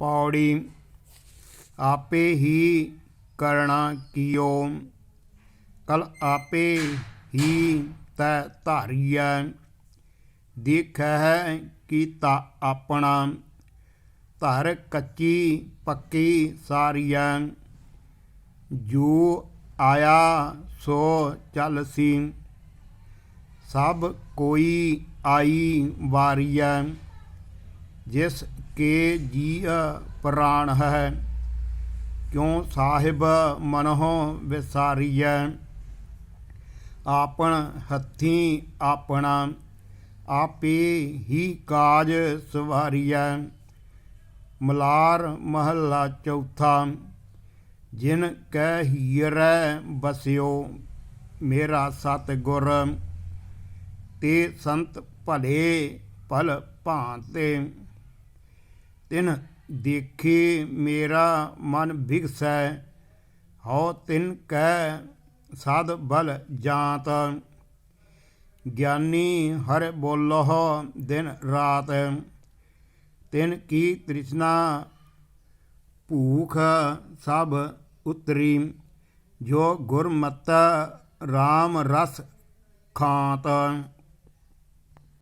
ਪੌੜੀ ਆਪੇ ਹੀ ਕਰਣਾ ਕੀਓ। ਕਲ ਆਪੇ ਹੀ ਤੈ ਧਾਰੀਐ। ਦੇਖੈ ਕੀਤਾ ਆਪਣਾ। ਧਰ ਕੱਚੀ ਪੱਕੀ ਸਾਰੀਐ। ਜੋ ਆਇਆ ਸੋ ਚੱਲ ਸੀ। ਸਭ ਕੋਈ ਆਈ ਵਾਰੀਐ। ਜਿਸ ਕੇ ਜੀ ਪ੍ਰਾਣ ਹੈ। ਕਿਉ ਸਾਹਿਬ ਮਨਹੁ ਵਿਸਾਰੀਐ? ਆਪਣ ਹੱਥੀ ਆਪਣਾ, ਆਪੇ ਹੀ ਕਾਜ ਸਵਾਰੀਐ। ਮਲਾਰ ਮਹੱਲਾ ਚੌਥਾ, ਜਿਨ ਕੈ ਹੀਰੈ ਬਸਿਓ, ਮੇਰਾ ਸਤ ਗੁਰ ਤੇ ਸੰਤ ਭਲੇ ਭਲ ਭਾਂਤੇ। तिन देखी मेरा मन बिगसै हो तिन कह सद बल जात ज्ञानी हर बोलह दिन रात तिन की तृष्णा भूख सब उतरी जो गुरमत राम रस खात